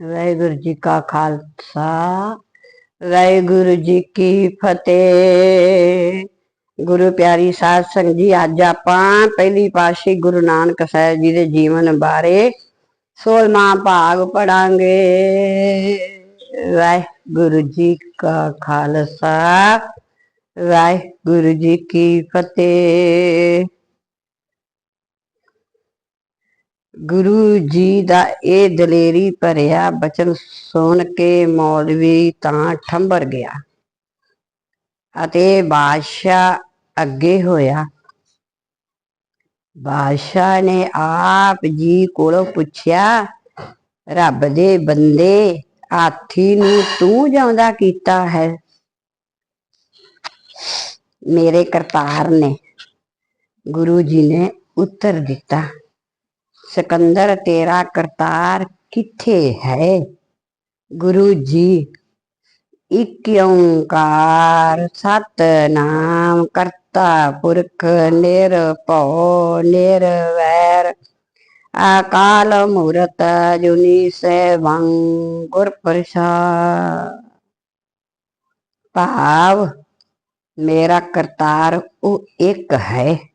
ਵਾਹਿਗੁਰੂ ਜੀ ਕਾ ਖਾਲਸਾ, ਵਾਹਿਗੁਰੂ ਜੀ ਕੀ ਫਤਿਹ। ਗੁਰੂ ਪਿਆਰੀ ਸਾਧ ਸੰਗਤ ਜੀ, ਅੱਜ ਆਪਾਂ ਪਹਿਲੀ ਪਾਤਸ਼ਾਹੀ ਗੁਰੂ ਨਾਨਕ ਸਾਹਿਬ ਜੀ ਦੇ ਜੀਵਨ ਬਾਰੇ 16ਵਾਂ ਭਾਗ ਪੜਾਂਗੇ ਵਾਹਿਗੁਰੂ ਜੀ ਕਾ ਖਾਲਸਾ, ਵਾਹਿਗੁਰੂ ਜੀ ਕੀ ਫਤਿਹ। ਗੁਰੂ ਜੀ ਦਾ ਇਹ ਦਲੇਰੀ ਭਰਿਆ, ਬਚਨ ਸੁਣ ਕੇ ਮੌਲਵੀ ਤਾਂ ਠੰਬਰ ਗਿਆ ਅਤੇ ਬਾਦਸ਼ਾਹ ਅੱਗੇ ਹੋਇਆ। ਬਾਦਸ਼ਾਹ ਨੇ ਆਪ ਜੀ ਕੋਲੋਂ ਪੁੱਛਿਆ, ਰੱਬ ਦੇ ਬੰਦੇ, ਹਾਥੀ ਨੂੰ ਤੂੰ ਜਾਉਂਦਾ ਕੀਤਾ ਹੈ? ਮੇਰੇ ਕਰਤਾਰ ਨੇ। ਗੁਰੂ ਜੀ ਨੇ ਉੱਤਰ ਦਿੱਤਾ। ਸਿਕੰਦਰ, ਤੇਰਾ ਕਰਤਾਰ ਕਿੱਥੇ ਹੈ? ਗੁਰੂ ਜੀ, ਇਕ ਓੰਕਾਰ ਸਤਨਾਮ ਕਰਤਾ ਪੁਰਖ ਨਿਰਭਉ ਨਿਰਵੈਰ। ਅਕਾਲ ਮੂਰਤ ਜੁਨੀ ਸੈਭੰ ਗੁਰ ਪ੍ਰਸਾਦ ਭਾਵ, ਮੇਰਾ ਕਰਤਾਰ ਉਹ ਇੱਕ ਹੈ।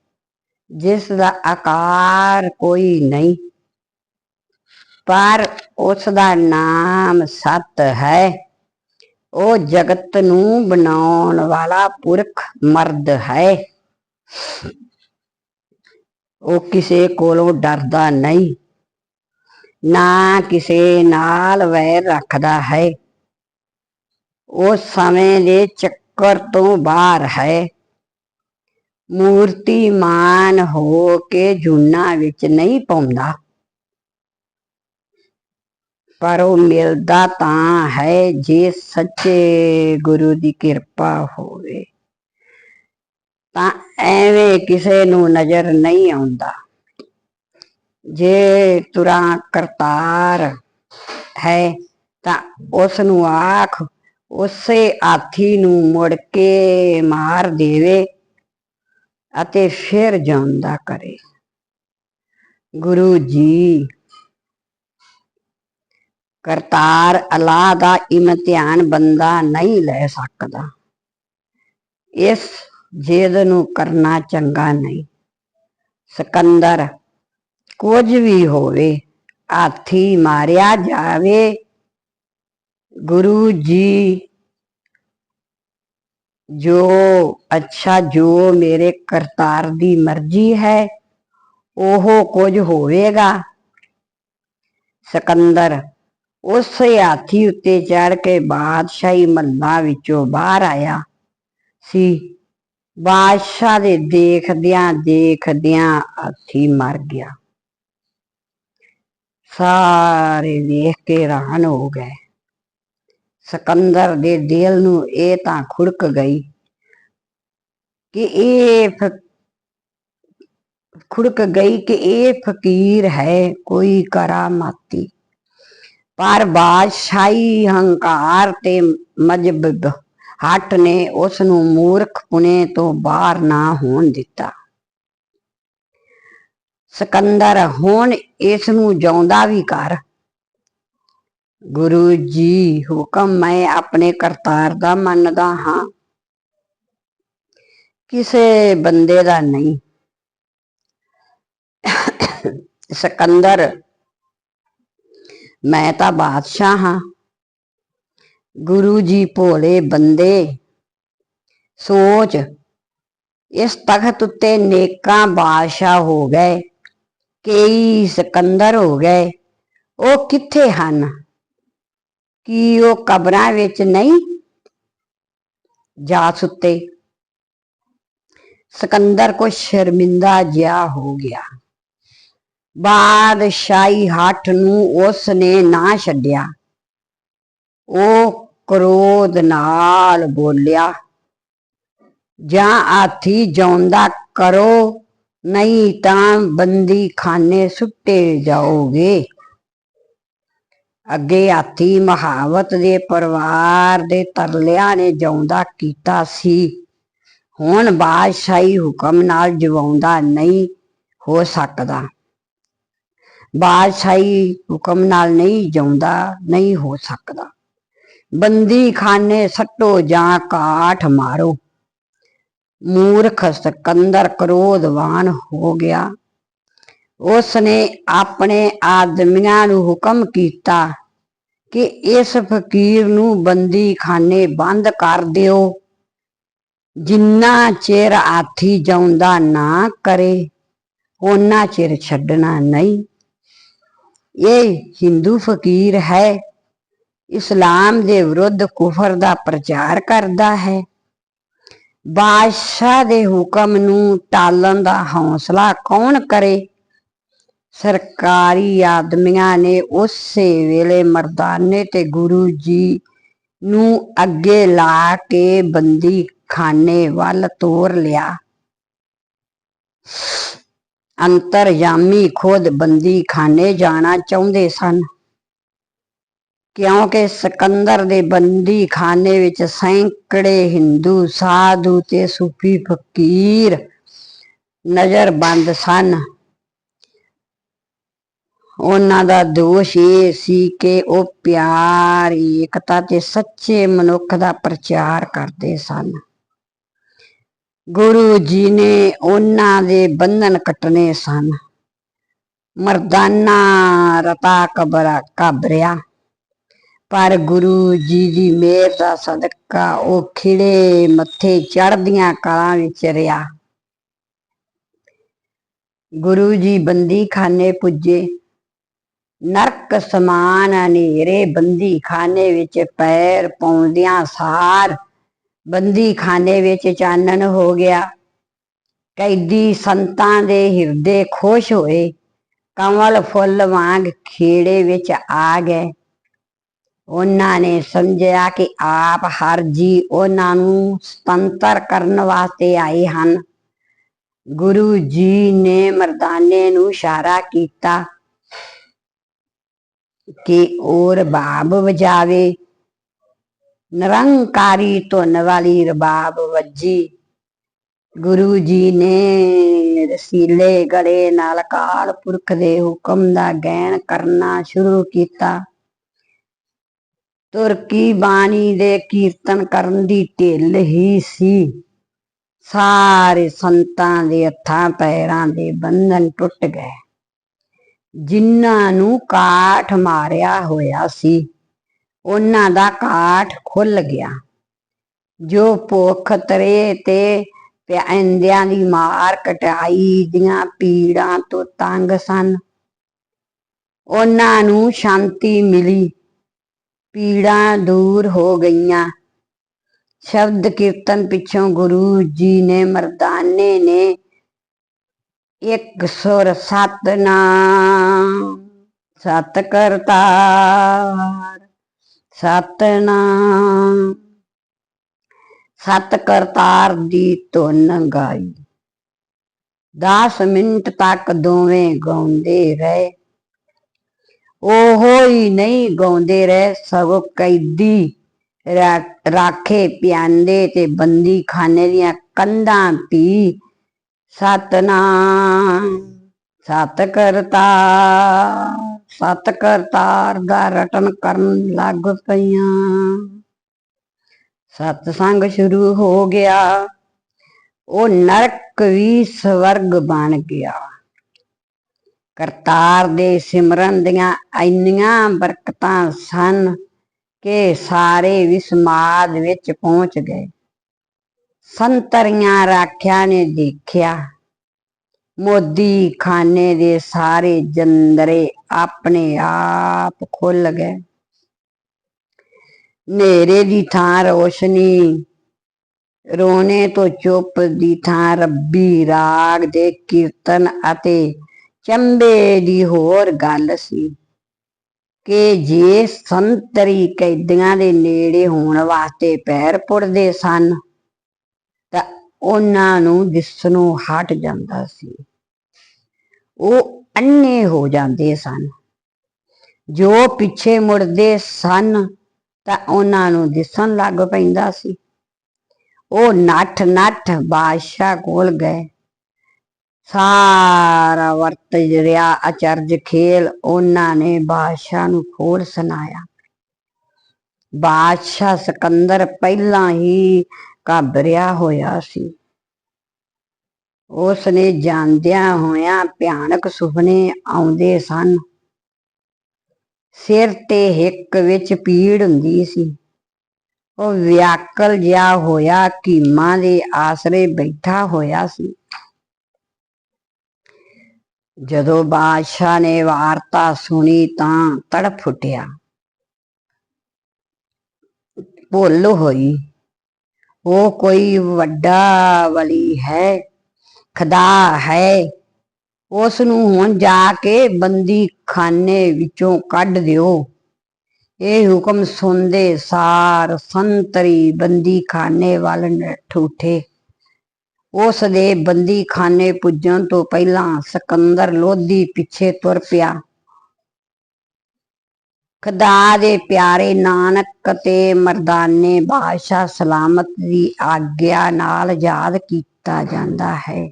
ਜਿਸ ਦਾ ਆਕਾਰ ਕੋਈ ਨਹੀਂ, ਪਰ ਉਸ ਦਾ ਨਾਮ ਸਤ ਹੈ। ਉਹ ਜਗਤ ਨੂੰ ਬਣਾਉਣ ਵਾਲਾ ਪੁਰਖ ਮਰਦ ਹੈ। ਉਹ ਕਿਸੇ ਕੋਲੋਂ ਡਰਦਾ ਨਹੀਂ, ਨਾ ਕਿਸੇ ਨਾਲ ਵੈਰ ਰੱਖਦਾ ਹੈ। ਉਹ ਸਮੇਂ ਦੇ ਚੱਕਰ ਤੋਂ ਬਾਹਰ ਹੈ। ਮੂਰਤੀਮਾਨ ਹੋ ਕੇ ਜੁਨਾ ਵਿੱਚ ਨਹੀਂ ਪਾਉਂਦਾ। ਪਰ ਉਹ ਮਿਲਦਾ ਤਾਂ ਹੈ ਜੇ ਸੱਚੇ ਗੁਰੂ ਦੀ ਕਿਰਪਾ ਹੋਵੇ। ਤਾਂ ਐਵੇਂ ਕਿਸੇ ਨੂੰ ਨਜ਼ਰ ਨਹੀਂ ਆਉਂਦਾ। ਜੇ ਤੁਰਾ ਕਰਤਾਰ ਹੈ ਤਾਂ ਉਸ ਨੂੰ ਆਖ, ਉਸੇ ਹਾਥੀ ਨੂੰ ਮੁੜ ਕੇ ਮਾਰ ਦੇਵੇ। ਅਤੇ ਫਿਰ ਜਾਂਦਾ ਕਰੇ। ਗੁਰੂ ਜੀ, ਕਰਤਾਰ ਅਲਾਹ ਦਾ ਇਮਤਿਹਾਨ ਬੰਦਾ ਨਹੀਂ ਲੈ ਸਕਦਾ। ਇਸ ਜੇਦ ਨੂੰ ਕਰਨਾ ਚੰਗਾ ਨਹੀਂ। ਸਿਕੰਦਰ, ਕੁਝ ਵੀ ਹੋਵੇ, ਹਾਥੀ ਮਾਰਿਆ ਜਾਵੇ, ਗੁਰੂ ਜੀ ਜੋ ਅੱਛਾ ਜੋ ਮੇਰੇ ਕਰਤਾਰ ਦੀ ਮਰਜ਼ੀ ਹੈ, ਉਹ ਕੁਝ ਹੋਵੇਗਾ। ਸਿਕੰਦਰ ਉਸੇ ਹਾਥੀ ਉੱਤੇ ਚੜ ਕੇ ਬਾਦਸ਼ਾਹੀ ਮੱਲਾ ਵਿੱਚੋਂ ਬਾਹਰ ਆਇਆ। ਸੀ, ਬਾਦਸ਼ਾਹ ਦੇ ਦੇਖਦਿਆਂ ਦੇਖਦਿਆਂ ਹਾਥੀ ਮਰ ਗਿਆ। ਸਾਰੇ ਵੇਖ ਕੇ ਹੈਰਾਨ ਹੋ ਗਏ। ਸਿਕੰਦਰ ਦੇ ਦਿਲ ਨੂੰ ਇਹ ਤਾਂ ਖੁੜਕ ਗਈ ਕਿ ਇਹ ਫ- ਖੁੜਕ ਗਈ ਕਿ ਇਹ ਫਕੀਰ ਹੈ ਕੋਈ ਕਰਾਮਾਤੀ। ਪਰ ਬਾਦਸ਼ਾਹੀ ਹੰਕਾਰ ਤੇ ਮਜਬ ਹੱਟ ਨੇ ਉਸ ਨੂੰ ਮੂਰਖ ਪੁਣੇ ਤੋਂ ਬਾਹਰ ਨਾ ਹੋਣ ਦਿੱਤਾ। ਸਕੰਦਰ, ਹੁਣ ਇਸ ਨੂੰ ਜਾਉਂਦਾ ਵੀ ਕਰ। ਗੁਰੂ ਜੀ ਹੁਕਮ ਮੈਂ ਆਪਣੇ ਕਰਤਾਰ ਦਾ ਮੰਨਦਾ ਹਾਂ। ਕਿਸੇ ਬੰਦੇ ਦਾ ਨਹੀਂ। ਸਿਕੰਦਰ, ਮੈਂ ਤਾਂ ਬਾਦਸ਼ਾਹ ਹਾਂ। ਗੁਰੂ ਜੀ ਭੋਲੇ ਬੰਦੇ, ਸੋਚ, ਇਸ ਤਖਤ ਉੱਤੇ ਨੇਕਾਂ ਬਾਦਸ਼ਾਹ ਹੋ ਗਏ, ਕਈ ਸਿਕੰਦਰ ਹੋ ਗਏ, ਉਹ ਕਿੱਥੇ ਹਨ? ਕੀ ਉਹ ਕਬਰਾਂ ਵਿੱਚ ਨਹੀਂ ਜਾ ਸੁੱਤੇ? ਸਿਕੰਦਰ ਕੋ ਸ਼ਰਮਿੰਦਾ ਜਿਹਾ ਹੋ ਗਿਆ। ਬਾਦਸ਼ਾਹੀ ਹੱਠ ਨੂੰ ਉਸ ਨੇ ਨਾ ਛੱਡਿਆ। ਉਹ ਕ੍ਰੋਧ ਨਾਲ ਬੋਲਿਆ, ਜਾਂ ਹਾਥੀ ਜਾਉਂਦਾ ਕਰੋ, ਨਹੀਂ ਤਾਂ ਬੰਦੀ ਖਾਨੇ ਸੁੱਟੇ ਜਾਓਗੇ। ਅੱਗੇ ਹਾਥੀ ਮਹਾਵਤ ਦੇ ਪਰਿਵਾਰ ਦੇ ਤਰਲਿਆਂ ਨੇ ਜਾਉਂਦਾ ਕੀਤਾ ਸੀ। ਹੁਣ ਬਾਦਸ਼ਾਹੀ ਹੁਕਮ ਨਾਲ ਜਵਾਉਂਦਾ ਨਹੀਂ ਹੋ ਸਕਦਾ। ਬਾਦਸ਼ਾਹੀ ਹੁਕਮ ਨਾਲ ਨਹੀਂ ਜਾਉਂਦਾ, ਨਹੀਂ ਹੋ ਸਕਦਾ। ਬੰਦੀ ਖਾਨੇ ਸੱਟੋ ਜਾਂ ਕਾਠ ਮਾਰੋ। ਮੂਰਖ ਸਕੰਦਰ ਕ੍ਰੋਧਵਾਨ ਹੋ ਗਿਆ। ਉਸ ਨੇ ਆਪਣੇ ਆਦਮੀਆਂ ਨੂੰ ਹੁਕਮ ਕੀਤਾ ਕਿ ਇਸ ਫਕੀਰ ਨੂੰ ਬੰਦੀ ਖਾਨੇ ਬੰਦ ਕਰ ਦਿਓ। ਜਿੰਨਾ ਚਿਰ ਆਥੀ ਜਾਉਂਦਾ ਨਾ ਕਰੇ ਉਹਨਾਂ ਚਿਰ ਛੱਡਣਾ ਨਹੀਂ। ਇਹ ਹਿੰਦੂ ਫਕੀਰ ਹੈ। ਇਸਲਾਮ ਦੇ ਵਿਰੁੱਧ ਕੁਫਰ ਦਾ ਪ੍ਰਚਾਰ ਕਰਦਾ ਹੈ। ਬਾਦਸ਼ਾਹ ਦੇ ਹੁਕਮ ਨੂੰ ਟਾਲਣ ਦਾ ਹੌਸਲਾ ਕੌਣ ਕਰੇ? ਸਰਕਾਰੀ ਆਦਮੀਆਂ ਨੇ ਉਸੇ ਵੇਲੇ ਮਰਦਾਨੇ ਤੇ ਗੁਰੂ ਜੀ ਨੂੰ ਅੱਗੇ ਲਾ ਕੇ ਬੰਦੀ ਖਾਨੇ ਵੱਲ ਤੋਰ ਲਿਆ। ਅੰਤਰਜਾਮੀ ਖੁਦ ਬੰਦੀ ਖਾਨੇ ਜਾਣਾ ਚਾਹੁੰਦੇ ਸਨ। ਕਿਉਂਕਿ ਸਿਕੰਦਰ ਦੇ ਬੰਦੀ ਖਾਨੇ ਵਿੱਚ ਸੈਂਕੜੇ ਹਿੰਦੂ, ਸਾਧੂ ਤੇ ਸੂਫੀ ਫਕੀਰ ਨਜ਼ਰਬੰਦ ਸਨ। ਉਹਨਾਂ ਦਾ ਦੋਸ਼ ਇਹ ਸੀ ਕਿ ਉਹ ਪਿਆਰ, ਏਕਤਾ ਤੇ ਸੱਚੇ ਮਨੁੱਖ ਦਾ ਪ੍ਰਚਾਰ ਕਰਦੇ ਸਨ। ਗੁਰੂ ਜੀ ਨੇ ਉਹਨਾਂ ਦੇ ਬੰਧਨ ਕੱਟਨੇ ਸਨ। ਮਰਦਾਨਾ ਰਤਾ ਕਬਰਾ ਕਬਰਿਆ ਪਰ ਗੁਰੂ ਜੀ ਦੀ ਮਿਹਰ ਦਾ ਸਦਕਾ ਉਹ ਖਿੜੇ ਮੱਥੇ ਚੜ੍ਹਦੀਆਂ ਕਲਾਂ ਵਿੱਚ ਰਿਹਾ। ਗੁਰੂ ਜੀ ਬੰਦੀ ਖਾਨੇ ਪੁੱਜੇ। ਨਰਕ ਸਮਾਨ ਹਨੇਰੇ ਬੰਦੀ ਖਾਨੇ ਵਿੱਚ ਪੈਰ ਪਾਉਂਦਿਆਂ ਸਾਰ। ਬੰਦੀ ਖਾਨੇ ਵਿੱਚ ਚਾਨਣ ਹੋ ਗਿਆ। ਕੈਦੀ ਸੰਤਾਂ ਦੇ ਹਿਰਦੇ ਖੁਸ਼ ਹੋਏ। ਕਮਲ ਫੁੱਲ ਵਾਂਗ ਖੇੜੇ ਵਿੱਚ ਆ ਗਏ। ਉਹਨਾਂ ਨੇ ਸਮਝਿਆ ਕਿ ਆਪ ਹਰ ਜੀ ਉਹਨਾਂ ਨੂੰ ਸੁਤੰਤਰ ਕਰਨ ਵਾਸਤੇ ਆਏ ਹਨ। ਗੁਰੂ ਜੀ ਨੇ ਮਰਦਾਨੇ ਨੂੰ ਇਸ਼ਾਰਾ ਕੀਤਾ। ਕਿ ਔਰ ਬਾਬ ਵਜਾਵੇ। ਨਿਰੰਕਾਰੀ ਧੁਨ ਵਾਲੀ ਰਬਾਬ ਵੱਜੀ। ਗੁਰੂ ਜੀ ਨੇ ਰਸੀਲੇ ਗਲੇ ਨਾਲ ਕਾਲ ਪੁਰਖ ਦੇ ਹੁਕਮ ਦਾ ਗਹਿਣ ਕਰਨਾ ਸ਼ੁਰੂ ਕੀਤਾ। ਤੁਰਕੀ ਬਾਣੀ ਦੇ ਕੀਰਤਨ ਕਰਨ ਦੀ ਢਿੱਲ ਹੀ ਸੀ। ਸਾਰੇ ਸੰਤਾਂ ਦੇ ਹੱਥਾਂ ਪੈਰਾਂ ਦੇ ਬੰਧਨ ਟੁੱਟ ਗਏ। ਜਿਨ੍ਹਾਂ ਨੂੰ ਕਾਠ ਮਾਰਿਆ ਹੋਇਆ ਸੀ, ਉਹਨਾਂ ਦਾ ਕਾਠ ਖੁੱਲ ਗਿਆ। ਜੋ ਭੁੱਖ ਤਰੇ ਤੇ ਪਿਆੰਦਿਆਂ ਦੀ ਮਾਰ ਕਟਾਈ ਦੀਆਂ ਪੀੜਾਂ ਤੋਂ ਤੰਗ ਸਨ। ਉਹਨਾਂ ਨੂੰ ਸ਼ਾਂਤੀ ਮਿਲੀ। ਪੀੜਾਂ ਦੂਰ ਹੋ ਗਈਆਂ। ਸ਼ਬਦ ਕੀਰਤਨ ਪਿੱਛੋਂ ਗੁਰੂ ਜੀ ਨੇ ਮਰਦਾਨੇ ਨੇ ਇੱਕ ਸੁਰ ਸਤਨਾਮ, ਸਤ ਕਰਤਾਰ, ਸਤਨਾਮ। ਸਤ ਕਰਤਾਰ ਦੀ ਧੁਨ ਗਾਈ। 10 ਮਿੰਟ ਤੱਕ ਦੋਵੇਂ ਗਾਉਂਦੇ ਰਹੇ। ਉਹੋ ਹੀ ਨਹੀਂ ਗਾਉਂਦੇ ਰਹੇ, ਸਗੋਂ ਕੈਦੀ ਰਾ- ਰਾਖੇ ਪਿਆਂਦੇ ਤੇ ਬੰਦੀ ਖਾਨੇ ਦੀਆਂ ਕੰਧਾਂ ਪੀ ਸਤਨਾਮ। ਸਤ ਕਰਤਾਰ ਸਤ ਕਰਤਾਰ ਦਾ ਰਟਨ ਕਰਨ ਲੱਗ ਪਈਆਂ। ਸਤਸੰਗ ਸ਼ੁਰੂ ਹੋ ਗਿਆ। ਉਹ ਨਰਕ ਵੀ ਸਵਰਗ ਬਣ ਗਿਆ। ਕਰਤਾਰ ਦੇ ਸਿਮਰਨ ਦੀਆਂ ਇੰਨੀਆਂ ਬਰਕਤਾਂ ਸਨ ਕਿ ਸਾਰੇ ਵੀ ਸਮਾਦ ਵਿੱਚ ਪਹੁੰਚ ਗਏ। ਸੰਤਰੀਆਂ ਰਾਖਿਆ ਨੇ ਦੇਖਿਆ। ਮੋਦੀ ਖਾਨੇ ਦੇ ਸਾਰੇ ਜੰਦਰੇ ਆਪਣੇ ਆਪ ਖੁੱਲ ਗਏ। ਨੇਰੇ ਦੀ ਥਾਂ ਰੋਸ਼ਨੀ, ਰੋਣੇ ਤੋਂ ਚੁੱਪ ਦੀ ਥਾਂ ਰੱਬੀ ਰਾਗ ਦੇ ਕੀਰਤਨ ਅਤੇ ਚੰਬੇ ਦੀ ਹੋਰ ਗੱਲ ਸੀ ਕਿ ਜੇ ਸੰਤਰੀ ਕੈਦੀਆਂ ਦੇ ਨੇੜੇ ਹੋਣ ਵਾਸਤੇ ਪੈਰ ਪੁੱਟਦੇ ਸਨ ਤਾਂ ਉਹਨਾਂ ਨੂੰ ਦਿਸਣੋਂ ਹਟ ਜਾਂਦਾ ਸੀ, ਉਹ ਅੰਨੇ ਹੋ ਜਾਂਦੇ ਸਨ। ਜੋ ਪਿੱਛੇ ਮੁੜਦੇ ਸਨ ਤਾਂ ਉਹਨਾਂ ਨੂੰ ਦਿਸਣ ਲੱਗ ਪੈਂਦਾ ਸੀ। ਉਹ ਨੱਠ ਨੱਠ ਬਾਦਸ਼ਾਹ ਕੋਲ ਗਏ। ਸਾਰਾ ਵਰਤ ਰਿਹਾ ਅਚਰਜ ਖੇਲ ਉਹਨਾਂ ਨੇ ਬਾਦਸ਼ਾਹ ਨੂੰ ਖੋਲ ਸੁਣਾਇਆ। ਬਾਦਸ਼ਾਹ ਸਿਕੰਦਰ ਪਹਿਲਾਂ ਹੀ ਘਾਬਰਿਆ ਹੋਇਆ ਸੀ। ਉਸ ਨੇ ਜਾਂਦਿਆਂ ਹੋਇਆਂ ਭਿਆਨਕ ਸੁਪਨੇ ਆਉਂਦੇ ਸਨ। ਸਿਰ ਤੇ ਹਿੱਕ ਵਿੱਚ ਪੀੜ ਹੁੰਦੀ ਸੀ। ਉਹ ਵਿਆਕਲ ਜਿਹਾ ਹੋਇਆ, ਕੀਮਾਂ ਦੇ ਆਸਰੇ ਬੈਠਾ ਹੋਇਆ ਸੀ। ਜਦੋਂ ਬਾਦਸ਼ਾਹ ਨੇ ਵਾਰਤਾ ਸੁਣੀ ਤਾਂ ਤੜਫ ਉੱਠਿਆ। ਭੁੱਲ ਹੋਈ। ਉਹ ਕੋਈ ਵੱਡਾ ਵਲੀ ਹੈ, ਖੁਦਾ ਹੈ। ਉਸ ਨੂੰ ਹੁਣ ਜਾ ਕੇ ਬੰਦੀ ਖਾਨੇ ਵਿੱਚੋਂ ਕੱਢ ਦਿਓ। ਇਹ ਹੁਕਮ ਸੁਣਦੇ ਸਾਰ ਸੰਤਰੀ ਬੰਦੀ ਖਾਨੇ ਵੱਲ ਨੱਠ ਉਸ ਦੇ ਬੰਦੀ ਖਾਨੇ ਪੁੱਜਣ ਤੋਂ ਪਹਿਲਾਂ ਸਿਕੰਦਰ ਲੋਧੀ ਪਿੱਛੇ ਤੁਰ ਪਿਆ। ਖੁਦਾ ਦੇ ਪਿਆਰੇ ਨਾਨਕ ਤੇ ਮਰਦਾਨੇ ਬਾਦਸ਼ਾਹ ਸਲਾਮਤ ਦੀ ਆਗਿਆ ਨਾਲ ਯਾਦ ਕੀਤਾ ਜਾਂਦਾ ਹੈ।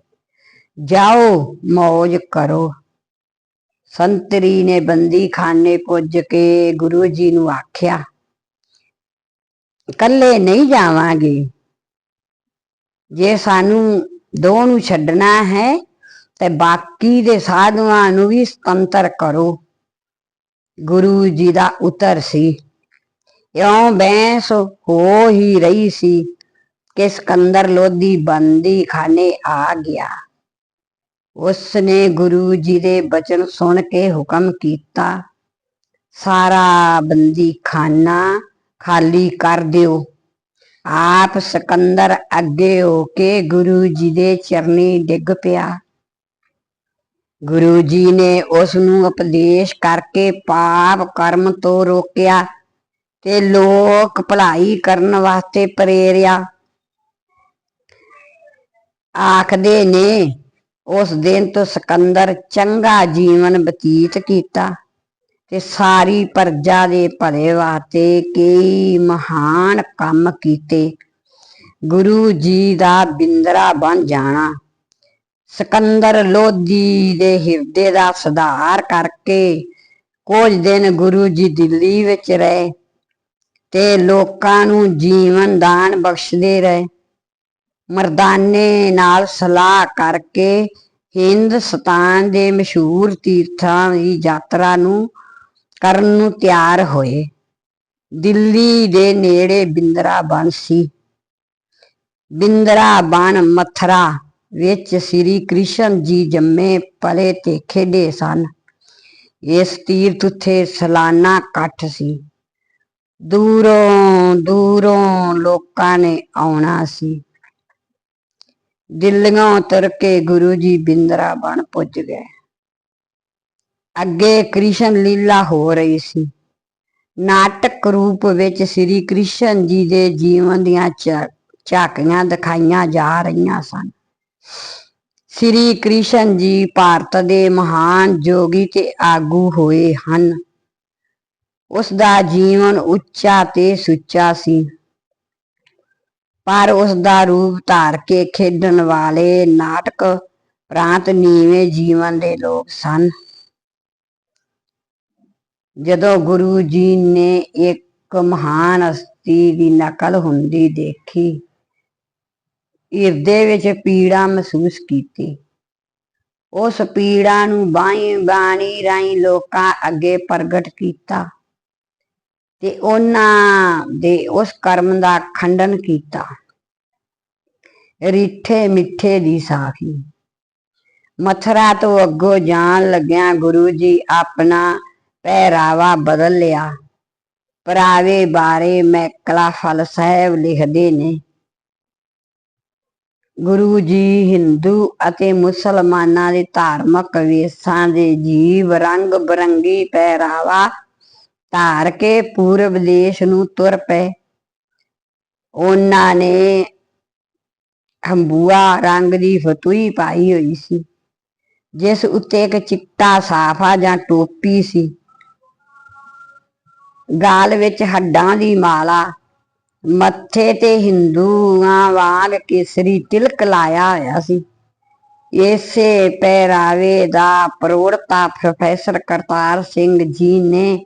ਜਾਓ ਮौज ਕਰੋ। ਸੰਤਰੀ ਨੇ ਬੰਦੀ ਖਾਨੇ ਪੁੱਜ ਕੇ ਗੁਰੂ ਜੀ ਨੂੰ ਆਖਿਆ ਕੱਲੇ ਨਹੀਂ ਜਾਵਾਂਗੇ। ਜੇ ਸਾਨੂੰ ਦੋ ਨੂੰ ਛੱਡਣਾ ਹੈ, ਤੇ ਬਾਕੀ ਦੇ ਸਾਧੂਆਂ ਨੂੰ ਵੀ ਸੁਤੰਤਰ ਕਰੋ। ਗੁਰੂ ਜੀ ਦਾ ਉਤਰ ਸੀ। ਇਉਂ ਬੈਂਸ ਹੋ ਹੀ ਰਹੀ ਸੀ ਕਿ ਸਿਕੰਦਰ ਲੋਧੀ ਬੰਦੀ ਖਾਨੇ ਆ ਗਿਆ। ਉਸ ਨੇ ਗੁਰੂ ਜੀ ਦੇ ਬਚਨ ਸੁਣ ਕੇ ਹੁਕਮ ਕੀਤਾ, ਸਾਰਾ ਬੰਦੀ ਖਾਨਾ ਖਾਲੀ ਕਰ ਦਿਓ। ਆਪ ਸਿਕੰਦਰ ਅੱਗੇ ਹੋ ਕੇ ਗੁਰੂ ਜੀ ਦੇ ਚਰਨੀ ਡਿੱਗ ਪਿਆ। ਗੁਰੂ ਜੀ ਨੇ ਉਸ ਨੂੰ ਉਪਦੇਸ਼ ਕਰਕੇ ਪਾਪ ਕਰਮ ਤੋਂ ਰੋਕਿਆ ਤੇ ਲੋਕ ਭਲਾਈ ਕਰਨ ਵਾਸਤੇ ਪ੍ਰੇਰਿਆ। ਆਖਦੇ ਨੇ, ਉਸ ਦਿਨ ਤੋਂ ਸਿਕੰਦਰ ਚੰਗਾ ਜੀਵਨ ਬਤੀਤ ਕੀਤਾ ਤੇ ਸਾਰੀ ਪ੍ਰਜਾ ਦੇ ਭਲੇ ਵਾਸਤੇ ਕਈ ਮਹਾਨ ਕੰਮ ਕੀਤੇ। ਗੁਰੂ ਜੀ ਦਾ ਬਿੰਦਰਾ ਬਣ ਜਾਣਾ ਸਿਕੰਦਰ ਲੋਧੀ ਦੇ ਹਿਰਦੇ ਦਾ ਸੁਧਾਰ ਕਰਕੇ ਕੁਝ ਦਿਨ ਗੁਰੂ ਜੀ ਦਿੱਲੀ ਵਿੱਚ ਰਹੇ ਤੇ ਲੋਕਾਂ ਨੂੰ ਜੀਵਨ ਦਾਨ ਬਖਸ਼ਦੇ ਰਹੇ। ਮਰਦਾਨੇ ਨਾਲ ਸਲਾਹ ਕਰਕੇ ਹਿੰਦੁਸਤਾਨ ਦੇ ਮਸ਼ਹੂਰ ਤੀਰਥਾਂ ਦੀ ਯਾਤਰਾ ਨੂੰ ਕਰਨ ਨੂੰ ਤਿਆਰ ਹੋਏ। ਦਿੱਲੀ ਦੇ ਨੇੜੇ ਬਿੰਦਰਾ ਬਿੰਦਰਾਬਨ ਸੀ। ਬਿੰਦਰਾ ਬਿੰਦਰਾਬਨ ਮਥਰਾ ਵਿੱਚ ਸ੍ਰੀ ਕ੍ਰਿਸ਼ਨ ਜੀ ਜੰਮੇ, ਪਲੇ ਤੇ ਖੇਡੇ ਸਨ। ਇਸ ਤੀਰਥ ਉੱਤੇ ਸਲਾਨਾ ਇਕੱਠ ਸੀ। ਦੂਰੋਂ ਦੂਰੋਂ ਲੋਕਾਂ ਨੇ ਆਉਣਾ ਸੀ। ਦਿੱਲੀੋਂ ਤੁਰ ਕੇ ਗੁਰੂ ਜੀ ਬਿੰਦਰਾ ਬਣ ਪੁੱਜ ਗਏ। ਅੱਗੇ ਕ੍ਰਿਸ਼ਨ ਲੀਲਾ ਹੋ ਰਹੀ ਸੀ। ਨਾਟਕ ਰੂਪ ਵਿੱਚ ਸ੍ਰੀ ਕ੍ਰਿਸ਼ਨ ਜੀ ਦੇ ਜੀਵਨ ਦੀਆਂ ਝਾਕੀਆਂ ਦਿਖਾਈਆਂ ਜਾ ਰਹੀਆਂ ਸਨ। ਸ੍ਰੀ ਕ੍ਰਿਸ਼ਨ ਜੀ ਭਾਰਤ ਦੇ ਮਹਾਨ ਜੋਗੀ ਤੇ ਆਗੂ ਹੋਏ ਹਨ। ਉਸ ਦਾ ਜੀਵਨ ਉੱਚਾ ਤੇ ਸੁੱਚਾ ਸੀ। ਪਰ ਉਸ ਦਾ ਰੂਪ ਧਾਰ ਕੇ ਖੇਡਣ ਵਾਲੇ ਨਾਟਕ ਪ੍ਰਾਂਤ ਨੀਵੇਂ ਜੀਵਨ ਦੇ ਲੋਕ ਸਨ। ਜਦੋਂ ਗੁਰੂ ਜੀ ਨੇ ਇੱਕ ਮਹਾਨ ਹਸਤੀ ਦੀ ਨਕਲ ਹੁੰਦੀ ਦੇਖੀ ਹਿਰਦੇ ਵਿੱਚ ਪੀੜਾ ਮਹਿਸੂਸ ਕੀਤੀ। ਉਸ ਪੀੜਾ ਨੂੰ ਬਾਈ ਬਾਣੀ ਰਾਈ ਲੋਕਾਂ ਅੱਗੇ ਪ੍ਰਗਟ ਕੀਤਾ ਤੇ ਉਹਨਾਂ ਦੇ ਉਸ ਕਰਮ ਦਾ ਖੰਡਨ ਕੀਤਾ। ਰਿੱਠੇ ਮਿੱਠੇ ਦੀ ਸਾਖੀ। ਮਥਰਾ ਤੋਂ ਅੱਗੋਂ ਜਾਣ ਲੱਗਿਆ ਗੁਰੂ ਜੀ ਆਪਣਾ ਪਹਿਰਾਵਾ ਬਦਲ ਲਿਆ। ਪਰਾਵੇ ਬਾਰੇ ਮੈਕਲਾ ਫਲ ਸਾਹਿਬ ਲਿਖਦੇ ਨੇ ਗੁਰੂ ਜੀ ਹਿੰਦੂ ਅਤੇ ਮੁਸਲਮਾਨਾਂ ਦੇ ਧਾਰਮਿਕ ਵੇਸਾਂ ਦੇ ਜੀਵ ਰੰਗ ਬਰੰਗੀ ਪਹਿਰਾਵਾ ਧਾਰ ਕੇ ਪੂਰਬ ਦੇਸ਼ ਨੂੰ ਤੁਰ ਪਏ। ਉਹਨਾਂ ਨੇ ਹੰਬੂਆ ਰੰਗ ਦੀ ਫਤੂਈ ਪਾਈ ਹੋਈ ਸੀ, ਜਿਸ ਉੱਤੇ ਇੱਕ ਚਿੱਟਾ ਸਾਫਾ ਜਾਂ ਟੋਪੀ ਸੀ। ਗਾਲ ਵਿੱਚ ਹੱਡਾਂ ਦੀ ਮਾਲਾ ਮੱਥੇ ਤੇ ਹਿੰਦੂਆਂ ਵਾਂਗ ਕੇਸਰੀ ਤਿਲਕ ਲਾਇਆ ਹੋਇਆ ਸੀ। ਇਸੇ ਪਹਿਰਾਵੇ ਦਾ ਪ੍ਰੋੜਤਾ ਪ੍ਰੋਫੈਸਰ ਕਰਤਾਰ ਸਿੰਘ ਜੀ ਨੇ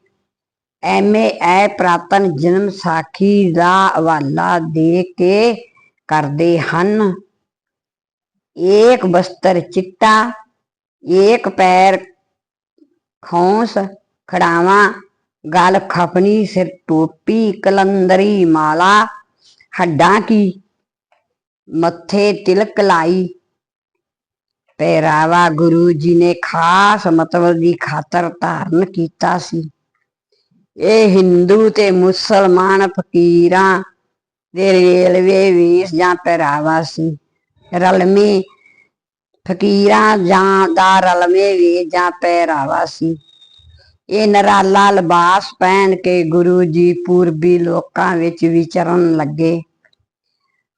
ਐਮਏ ਐ ਪ੍ਰਾਤਨ ਜਨਮ ਸਾਖੀ ਦਾ ਹਵਾਲਾ ਦੇ ਕੇ ਕਰਦੇ ਹਨ। ਏਕ ਬਸਤਰ ਚਿੱਟਾ, ਏਕ ਪੈਰ ਖੌਂਸ ਖੜਾਵਾ ਗਲ ਖਪਨੀ ਸਿਰ ਟੋਪੀ, ਕਲੰਦਰੀ ਮਾਲਾ, ਹੱਡਾਂ ਕੀ, ਮੱਥੇ ਤਿਲਕ ਲਾਈ। ਪਹਿਰਾਵਾ ਗੁਰੂ ਜੀ ਨੇ ਖਾਸ ਮਤਲਬ ਦੀ ਖਾਤਰ ਧਾਰਨ ਕੀਤਾ ਸੀ। ਇਹ ਹਿੰਦੂ ਤੇ ਮੁਸਲਮਾਨ ਫਕੀਰਾਂ ਦੇ ਰੇਲਵੇ ਵੇਸ ਜਾਂ ਪਹਿਰਾਵਾ ਸੀ। ਰਲਮੇ ਫਕੀਰਾਂ ਜਾਂ ਦਾ ਰਲਮੇ ਵੇਸ ਜਾਂ ਪਹਿਰਾਵਾ ਸੀ। ਇਹ ਨਰਾਲਾ ਲਿਬਾਸ ਪਹਿਨ ਕੇ ਗੁਰੂ ਜੀ ਪੂਰਬੀ ਲੋਕਾਂ ਵਿੱਚ ਵਿਚਰਨ ਲੱਗੇ।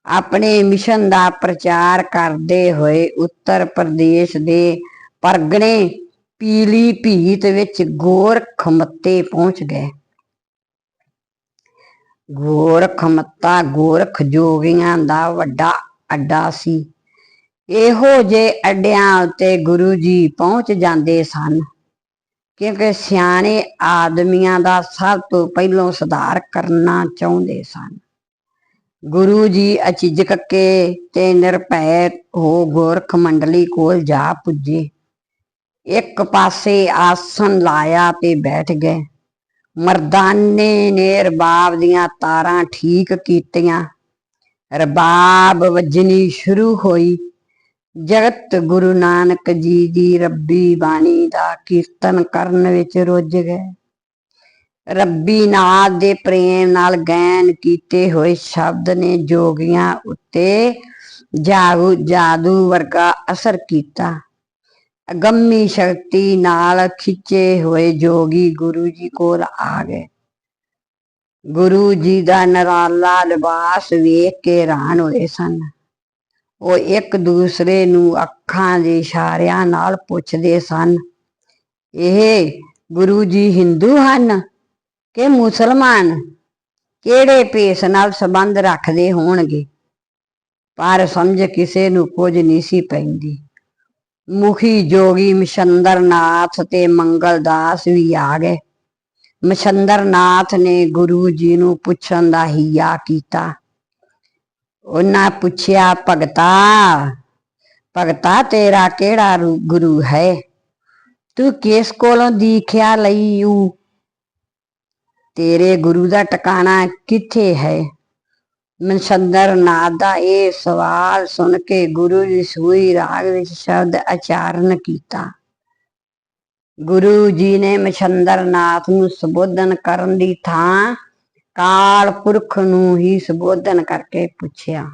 ਆਪਣੇ ਮਿਸ਼ਨ ਦਾ ਪ੍ਰਚਾਰ ਕਰਦੇ ਹੋਏ ਉੱਤਰ ਪ੍ਰਦੇਸ਼ ਦੇ ਪਰਗਣੇ ਪੀਲੀ ਭੀਤ ਵਿੱਚ ਗੋਰਖਮੱਤੇ ਪਹੁੰਚ ਗਏ। ਗੋਰਖਮੱਤਾ ਗੋਰਖ ਜੋਗੀਆਂ ਦਾ ਵੱਡਾ ਅੱਡਾ ਸੀ। ਇਹੋ ਜੇ ਅੱਡਿਆਂ ਉੱਤੇ ਗੁਰੂ ਜੀ ਪਹੁੰਚ ਜਾਂਦੇ ਸਨ। ਕਿਉਂਕਿ ਸਿਆਣੇ ਆਦਮੀਆਂ ਦਾ ਸਭ ਤੋਂ ਪਹਿਲਾਂ ਸੁਧਾਰ ਕਰਨਾ ਚਾਹੁੰਦੇ ਸਨ। ਗੁਰੂ ਜੀ ਅਚਿਜਕ ਕੇ ਤੇ ਨਿਰਭੈ ਹੋ ਗੋਰਖ ਮੰਡਲੀ ਕੋਲ ਜਾ ਪੁੱਜੇ। ਇੱਕ ਪਾਸੇ ਆਸਨ ਲਾਇਆ ਤੇ ਬੈਠ ਗਏ। ਮਰਦਾਨੇ ਨੇ ਰਬਾਬ ਦੀਆਂ ਤਾਰਾਂ ਠੀਕ ਕੀਤੀਆਂ। ਰਬਾਬ ਵੱਜਣੀ ਸ਼ੁਰੂ ਹੋਈ। ਜਗਤ ਗੁਰੂ ਨਾਨਕ ਜੀ ਦੀ ਰੱਬੀ ਬਾਣੀ ਦਾ ਕੀਰਤਨ ਕਰਨ ਵਿੱਚ ਰੁੱਝ ਗਏ। ਰੱਬੀ ਨਾਦ ਦੇ ਪ੍ਰੇਮ ਨਾਲ ਗਾਇਨ ਕੀਤੇ ਹੋਏ ਸ਼ਬਦ ਨੇ ਜੋਗੀਆਂ ਉੱਤੇ ਜਾਦੂ ਜਾਦੂ ਵਰਗਾ ਅਸਰ ਕੀਤਾ। ਅਗੰਮੀ ਸ਼ਕਤੀ ਨਾਲ ਖਿੱਚੇ ਹੋਏ ਜੋਗੀ ਗੁਰੂ ਜੀ ਕੋਲ ਆ ਗਏ। ਗੁਰੂ ਜੀ ਦਾ ਨਰਾਲਾ ਲਿਬਾਸ ਵੇਖ ਕੇ ਹੈਰਾਨ ਹੋਏ ਸਨ। ਉਹ ਇੱਕ ਦੂਸਰੇ ਨੂੰ ਅੱਖਾਂ ਦੇ ਇਸ਼ਾਰਿਆਂ ਨਾਲ ਪੁੱਛਦੇ ਸਨ। ਇਹ ਗੁਰੂ ਜੀ ਹਿੰਦੂ ਹਨ ਕਿ ਮੁਸਲਮਾਨ? ਕਿਹੜੇ ਭੇਸ ਨਾਲ ਸੰਬੰਧ ਰੱਖਦੇ ਹੋਣਗੇ? ਪਰ ਸਮਝ ਕਿਸੇ ਨੂੰ ਕੁਝ ਨਹੀਂ ਸੀ ਪੈਂਦੀ। ਮੁਖੀ ਜੋਗੀ ਮਛੰਦਰ ਨਾਥ ਤੇ ਮੰਗਲਦਾਸ ਵੀ ਆ ਗਏ। ਮਛੰਦਰ ਨਾਥ ਨੇ ਗੁਰੂ ਜੀ ਨੂੰ ਪੁੱਛਣ ਦਾ ਹਿਆ ਕੀਤਾ। ਉਹਨਾਂ ਪੁੱਛਿਆ, ਭਗਤਾ ਭਗਤਾ, ਤੇਰਾ ਕਿਹੜਾ ਗੁਰੂ ਹੈ? ਤੂੰ ਕਿਸ ਕੋਲੋਂ ਦੀਖਿਆ ਲਈ ਊ ਤੇਰੇ ਗੁਰੂ ਦਾ ਟਿਕਾਣਾ ਕਿੱਥੇ ਹੈ? ਮਨਸੰਦਰ ਨਾਥ ਦਾ ਇਹ ਸਵਾਲ ਸੁਣ ਕੇ ਗੁਰੂ ਜੀ ਸੂਈ ਰਾਗ ਵਿੱਚ ਸ਼ਬਦ ਉਚਾਰਨ ਕੀਤਾ। ਗੁਰੂ ਜੀ ਨੇ ਮਛੰਦਰ ਨਾਥ ਨੂੰ ਸੰਬੋਧਨ ਕਰਨ ਦੀ ਥਾਂ ਕਾਲ ਪੁਰਖ ਨੂੰ ਹੀ ਸੰਬੋਧਨ ਕਰਕੇ ਪੁੱਛਿਆ।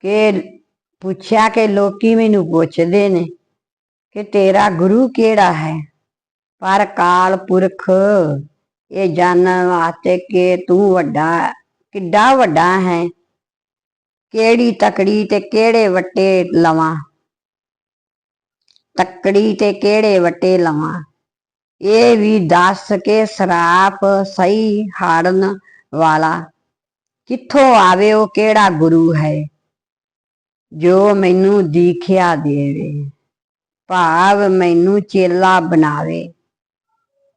ਕਿ ਪੁੱਛਿਆ ਕਿ ਲੋਕੀ ਮੈਨੂੰ ਪੁੱਛਦੇ ਨੇ ਕਿ ਤੇਰਾ ਗੁਰੂ ਕਿਹੜਾ ਹੈ? ਪਰ ਕਾਲ ਪੁਰਖ, ਇਹ ਜਾਣਨ ਵਾਸਤੇ ਕਿ ਤੂੰ ਵੱਡਾ, ਕਿੱਡਾ ਵੱਡਾ ਹੈ? ਕਿਹੜੀ ਤਕੜੀ ਤੇ ਕਿਹੜੇ ਵੱਟੇ ਲਵਾਂ? ਤਕੜੀ ਤੇ ਕਿਹੜੇ ਵੱਟੇ ਲਵਾਂ? ਇਹ ਵੀ ਦੱਸ ਕੇ ਸਰਾਪ ਸਹੀ ਹਾੜਨ ਵਾਲਾ। ਕਿੱਥੋਂ ਆਵੇ ਉਹ ਕਿਹੜਾ ਗੁਰੂ ਹੈ? ਜੋ ਮੈਨੂੰ ਦੀਖਿਆ ਦੇਵੇ, ਭਾਵ ਮੈਨੂੰ ਚੇਲਾ ਬਣਾਵੇ।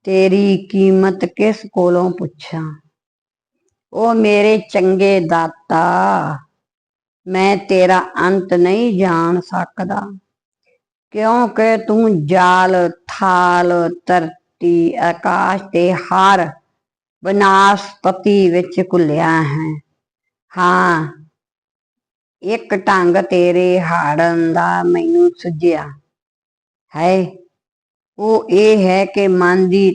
ਤੇਰੀ ਕੀਮਤ ਕਿਸ ਕੋਲੋਂ ਪੁੱਛਾਂ? ਉਹ ਮੇਰੇ ਚੰਗੇ ਦਾਤਾ, ਮੈਂ ਤੇਰਾ ਅੰਤ ਨਹੀਂ ਜਾਣ ਸਕਦਾ। ਕਿਉਂਕਿ ਤੂੰ ਜਾਲ, ਥਾਲ, ਧਰਤੀ, ਆਕਾਸ਼ ਤੇ ਹਰ ਬਨਾਸਪਤੀ ਵਿੱਚ ਕੁਲਿਆ ਹੈ। ਹਾਂ, ਇੱਕ ਢੰਗ ਤੇਰੇ ਹਾੜਨ ਦਾ ਮੈਨੂੰ ਸੁਝਿਆ ਹੈ। ਉਹ ਇਹ ਹੈ ਕਿ ਮਨ ਦੀ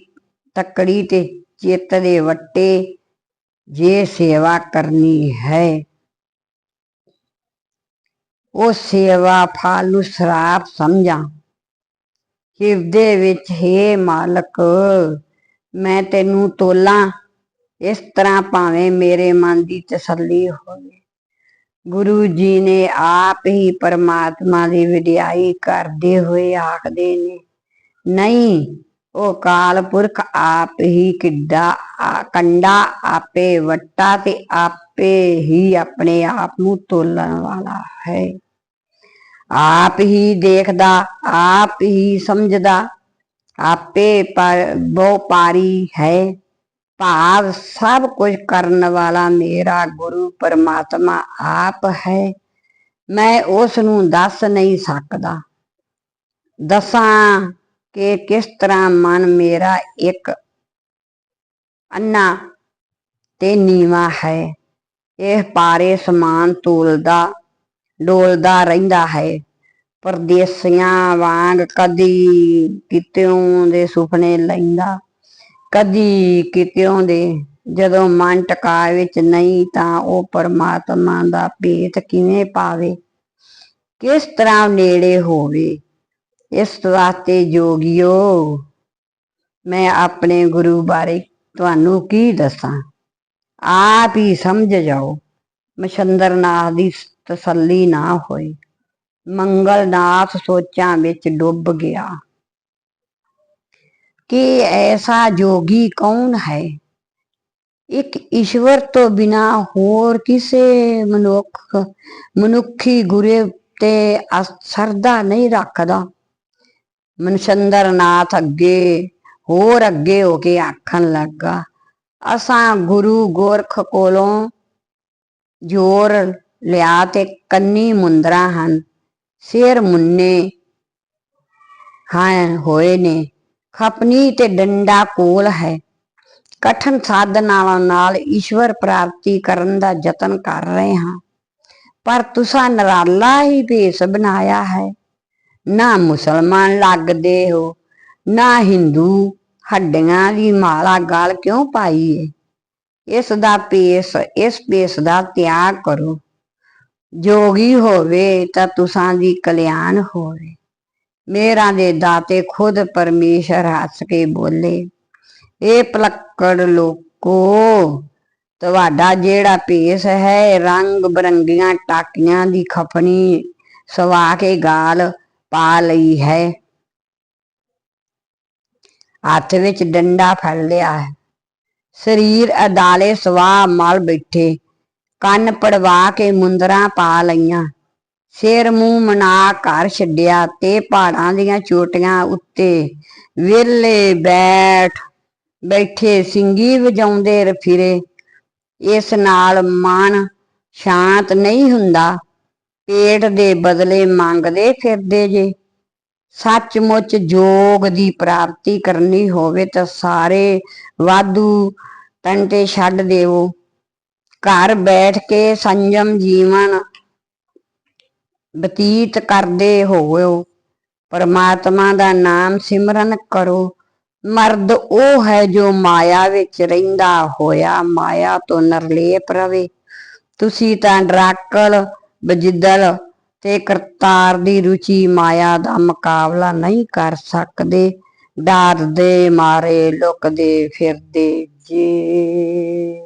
ਤਕੜੀ ਤੇ ਚਿੱਤ ਦੇ ਵੱਟੇ ਜੇ ਸੇਵਾ ਕਰਨੀ ਹੈ। ਉਹ ਸੇਵਾ ਫਲ ਸਰਾਪ ਸਮਝਾਂ। ਹਿਰਦੇ ਵਿੱਚ, ਹੈ ਮਾਲਕ, ਮੈਂ ਤੈਨੂੰ ਤੋਲਾਂ। ਇਸ ਤਰ੍ਹਾਂ ਭਾਵੇਂ ਮੇਰੇ ਮਨ ਦੀ ਤਸੱਲੀ ਹੋਵੇ। ਗੁਰੂ ਜੀ ਨੇ ਆਪ ਹੀ ਪਰਮਾਤਮਾ ਦੀ ਵਿਦਿਆਈ ਕਰਦੇ ਹੋਏ ਆਖਦੇ ਨੇ, ਨਹੀਂ, ਉਹ ਕਾਲ ਪੁਰਖ ਆਪ ਹੀ ਕਿੱਡਾ ਕੰਡਾ ਆਪੇ ਵੱਟਾ ਤੇ ਆਪੇ ਹੀ ਆਪਣੇ ਆਪ ਨੂੰ ਤੋਲਣ ਵਾਲਾ ਹੈ। ਆਪ ਹੀ ਦੇਖਦਾ, ਆਪ ਹੀ ਸਮਝਦਾ। ਆਪੇ ਪਰ ਬਹੁ ਪਾਰੀ ਹੈ। ਭਾਵ ਸਭ ਕੁਝ ਕਰਨ ਵਾਲਾ ਮੇਰਾ ਗੁਰੂ ਪਰਮਾਤਮਾ ਆਪ ਹੈ। ਮੈਂ ਉਸ ਨੂੰ ਦੱਸ ਨਹੀਂ ਸਕਦਾ। ਦੱਸਾਂ ਕਿ ਕਿਸ ਤਰ੍ਹਾਂ ਮਨ ਮੇਰਾ ਇੱਕ ਅੰਨਾ ਤੇ ਨੀਵਾ ਹੈ। ਇਹ ਪਾਰੇ ਸਮਾਨ ਤੋਲਦਾ ਡੋਲਦਾ ਰਹਿੰਦਾ ਹੈ। ਪਰਦੇਸੀਆਂ ਵਾਂਗ ਕਦੀ ਕਿਤਿਓਂ ਦੇ ਸੁਪਨੇ ਲੈਂਦਾ, ਕਦੀ ਕਿਤਿਓਂ ਦੇ। ਜਦੋਂ ਮਨ ਟਿਕਾ ਵਿੱਚ ਨਹੀਂ ਤਾਂ ਉਹ ਪਰਮਾਤਮਾ ਦਾ ਭੇਤ ਕਿਵੇਂ ਪਾਵੇ? ਕਿਸ ਤਰ੍ਹਾਂ ਨੇੜੇ ਹੋਵੇ? ਇਸ ਵਾਸਤੇ ਜੋਗਿਓ, ਮੈਂ ਆਪਣੇ ਗੁਰੂ ਬਾਰੇ ਤੁਹਾਨੂੰ ਕੀ ਦੱਸਾਂ? ਆਪ ਹੀ ਸਮਝ ਜਾਓ। ਮਛੰਦਰਨਾਥ ਦੀ ਤਸੱਲੀ ਨਾ ਹੋਈ। ਮੰਗਲਨਾਥ ਸੋਚਾਂ ਵਿੱਚ ਡੁੱਬ ਗਿਆ। ਕਿ ਐਸਾ ਜੋਗੀ ਕੌਣ ਹੈ? ਇੱਕ ਈਸ਼ਵਰ ਤੋਂ ਬਿਨਾ ਹੋਰ ਕਿਸੇ ਮਨੁੱਖ, ਮਨੁੱਖੀ ਗੁਰੇ ਤੇ ਸਰਦਾ ਨਹੀਂ ਰੱਖਦਾ। ਮਨਸ਼ੰਦਰ ਨਾਥ ਅੱਗੇ, ਹੋਰ ਅੱਗੇ ਹੋ ਕੇ ਆਖਣ ਲੱਗਾ, ਅਸਾਂ ਗੁਰੂ ਗੋਰਖ ਕੋਲੋਂ ਜੋਰ ਲਿਆ ਤੇ ਕੰਨੀ ਮੁੰਦਰਾ ਹਨ, ਸਿਰ ਮੁੰਨੇ ਹਾਂ ਹੋਏ ਨੇ, ਖਪਨੀ ਤੇ ਡੰਡਾ ਕੋਲ ਹੈ। ਕਠਨ ਸਾਧਨਾਵਾਂ ਨਾਲ ਈਸ਼ਵਰ ਪ੍ਰਾਪਤੀ ਕਰਨ ਦਾ ਯਤਨ ਕਰ ਰਹੇ ਹਾਂ। ਪਰ ਤੁਸਾਂ ਨਰਾਲਾ ਹੀ ਭੇਸ ਬਣਾਇਆ ਹੈ। ਨਾ ਮੁਸਲਮਾਨ ਲੱਗਦੇ ਹੋ, ਨਾ ਹਿੰਦੂ, ਹੱਡੀਆਂ ਦੀ ਮਾਲਾ ਗਾਲ ਕਿਉਂ ਪਾਈ ਏ ਇਸ ਦਾ ਪੇਸ ਇਸ ਪੇਸ ਦਾ ਤਿਆਗ ਕਰੋ। ਜੋਗੀ ਹੋਵੇ ਤਾਂ ਤੁਸਾਂ ਦੀ ਕਲਿਆਣ ਹੋਵੇ। ਮੇਰਾ ਦੇ ਦਾਤੇ ਖੁਦ ਪਰਮੇਸ਼ਰ ਹੱਸ ਕੇ ਬੋਲੇ, ਇਹ ਪਲੱਕੜ ਲੋਕੋ, ਤੁਹਾਡਾ ਜਿਹੜਾ ਭੇਸ ਹੈ, ਰੰਗ ਬਰੰਗੀਆਂ ਟਾਕੀਆਂ ਦੀ ਖਫਣੀ ਸਵਾ ਕੇ ਗਾਲ ਪਾ ਲਈ ਹੈ। ਹੱਥ ਵਿੱਚ ਡੰਡਾ ਫੜ ਲਿਆ ਹੈ। ਸਰੀਰ ਅਦਾਲੇ ਸਵਾ ਮਲ ਬੈਠੇ ਕੰਨ ਪੜਵਾ ਕੇ ਮੁੰਦਰਾਂ ਪਾ ਲਈਆਂ। ਸਿਰ ਮੂੰਹ ਮਨਾ ਘਰ ਛੱਡਿਆ ਤੇ ਪਹਾੜਾਂ ਦੀਆਂ ਚੋਟੀਆਂ ਉੱਤੇ ਵਿਹਲੇ ਬੈਠ ਬੈਠੇ ਸਿੰਗੀ ਵਜਾਉਂਦੇ ਫਿਰੇ ਇਸ ਨਾਲ ਮਨ ਸ਼ਾਂਤ ਨਹੀਂ ਹੁੰਦਾ। ਪੇਟ ਦੇ ਬਦਲੇ ਮੰਗਦੇ ਫਿਰਦੇ ਜੇ। ਸੱਚਮੁੱਚ ਜੋਗ ਦੀ ਪ੍ਰਾਪਤੀ ਕਰਨੀ ਹੋਵੇ ਤਾਂ ਸਾਰੇ ਵਾਧੂ ਟੰਟੇ ਛੱਡ ਦੇਵੋ। ਘਰ ਬੈਠ ਕੇ ਸੰਜਮ ਜੀਵਨ ਬਤੀਤ ਕਰਦੇ ਹੋਵੋ। ਪਰਮਾਤਮਾ ਦਾ ਨਾਮ ਸਿਮਰਨ ਕਰੋ। ਮਰਦ ਉਹ ਹੈ ਜੋ ਮਾਇਆ ਵਿੱਚ ਰਹਿੰਦਾ ਹੋਇਆ, ਮਾਇਆ ਤੋਂ ਨਰਲੇਪ ਰਵੇ। ਤੁਸੀਂ ਤਾਂ ਡਰਾਕਲ, ਬਜਿੱਦਲ ਤੇ ਕਰਤਾਰ ਦੀ ਰੁਚੀ ਮਾਇਆ ਦਾ ਮੁਕਾਬਲਾ ਨਹੀਂ ਕਰ ਸਕਦੇ। ਡਰ ਦੇ ਮਾਰੇ, ਲੁਕਦੇ ਫਿਰਦੇ ਜੀ।